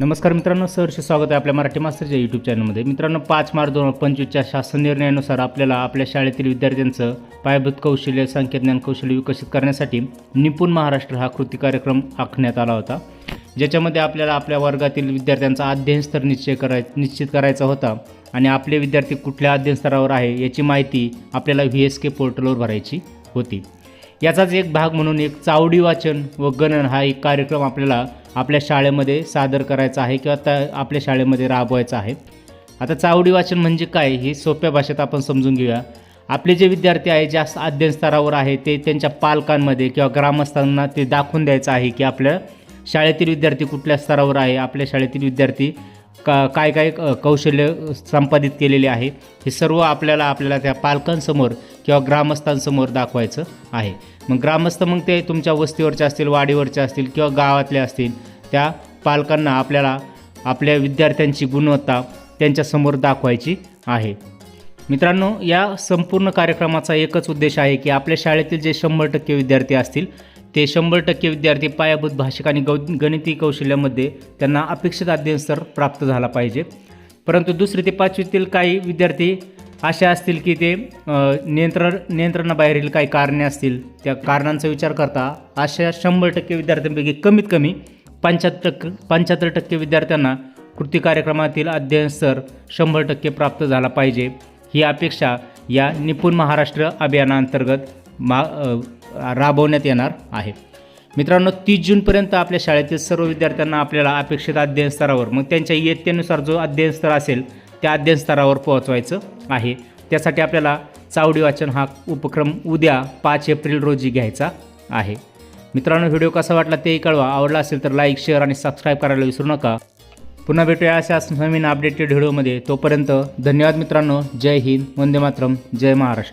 नमस्कार मित्रांनो सहर्ष स्वागत आहे आपल्या मराठी मास्टरच्या यूट्यूब चॅनलमध्ये मित्रांनो पाच मार्च दोन हजार पंचवीसच्या शासन निर्णयानुसार आपल्याला आपल्या शाळेतील विद्यार्थ्यांचं पायाभूत कौशल्य संख्यज्ञान कौशल्य विकसित करण्यासाठी निपुण महाराष्ट्र हा कृती कार्यक्रम आखण्यात आला होता. ज्याच्यामध्ये आपल्याला आपल्या वर्गातील विद्यार्थ्यांचा अध्ययन स्तर निश्चय कराय निश्चित करायचा होता आणि आपले विद्यार्थी कुठल्या अध्ययन स्तरावर आहे याची माहिती आपल्याला व्ही एस के पोर्टलवर भरायची होती. याचाच एक भाग म्हणून एक चावडी वाचन व गणन हा एक कार्यक्रम आपल्याला आपल्या शाळेमध्ये सादर करायचा आहे किंवा त्या आपल्या शाळेमध्ये राबवायचा आहे. आता चावडी वाचन म्हणजे काय हे सोप्या भाषेत आपण समजून घेऊया. आपले जे विद्यार्थी आहे ज्या अध्ययन स्तरावर आहे ते त्यांच्या पालकांमध्ये किंवा ग्रामस्थांना ते दाखवून द्यायचं आहे की आपल्या शाळेतील विद्यार्थी कुठल्या स्तरावर आहे आपल्या शाळेतील विद्यार्थी का काय काय कौशल्य संपादित केलेले आहे हे सर्व आपल्याला आपल्याला त्या पालकांसमोर किंवा ग्रामस्थांसमोर दाखवायचं आहे. मग ग्रामस्थ मग ते तुमच्या वस्तीवरचे असतील वाडीवरचे असतील किंवा गावातले असतील त्या पालकांना आपल्याला आपल्या विद्यार्थ्यांची गुणवत्ता त्यांच्यासमोर दाखवायची आहे. मित्रांनो या संपूर्ण कार्यक्रमाचा एकच उद्देश आहे की आपल्या शाळेतील जे शंभर टक्के विद्यार्थी असतील ते शंभर टक्के विद्यार्थी पायाभूत भाषिक आणि गौ गणिती कौशल्यामध्ये त्यांना अपेक्षित अध्ययन स्तर प्राप्त झाला पाहिजे. परंतु दुसरी ते पाचवीतील काही विद्यार्थी असे असतील की ते नियंत्रण नियंत्रणाबाहेरील काही कारणे असतील त्या कारणांचा विचार करता अशा शंभर टक्के विद्यार्थ्यांपैकी कमीत कमी पंच्याहत्तर टक्के पंच्याहत्तर टक्के विद्यार्थ्यांना कृती कार्यक्रमातील अध्ययन स्तर शंभर टक्के प्राप्त झाला पाहिजे. ही अपेक्षा या निपुण महाराष्ट्र अभियानांतर्गत मा राबवण्यात येणार आहे. मित्रांनो तीस जूनपर्यंत आपल्या शाळेतील सर्व विद्यार्थ्यांना आपल्याला अपेक्षित अध्ययन स्तरावर मग त्यांच्या इयत्तेनुसार जो अध्ययन स्तर असेल त्या अध्ययन स्तरावर पोहोचवायचं आहे. त्यासाठी आपल्याला चावडी वाचन हा उपक्रम उद्या पाच एप्रिल रोजी घ्यायचा आहे. मित्रांनो व्हिडिओ कसा वाटला तेही कळवा. आवडला असेल तर लाईक शेअर आणि सबस्क्राईब करायला विसरू नका. पुन्हा भेटूया अशाच नवीन अपडेटेड व्हिडिओमध्ये. तोपर्यंत धन्यवाद मित्रांनो. जय हिंद. वंदे मातरम. जय महाराष्ट्र.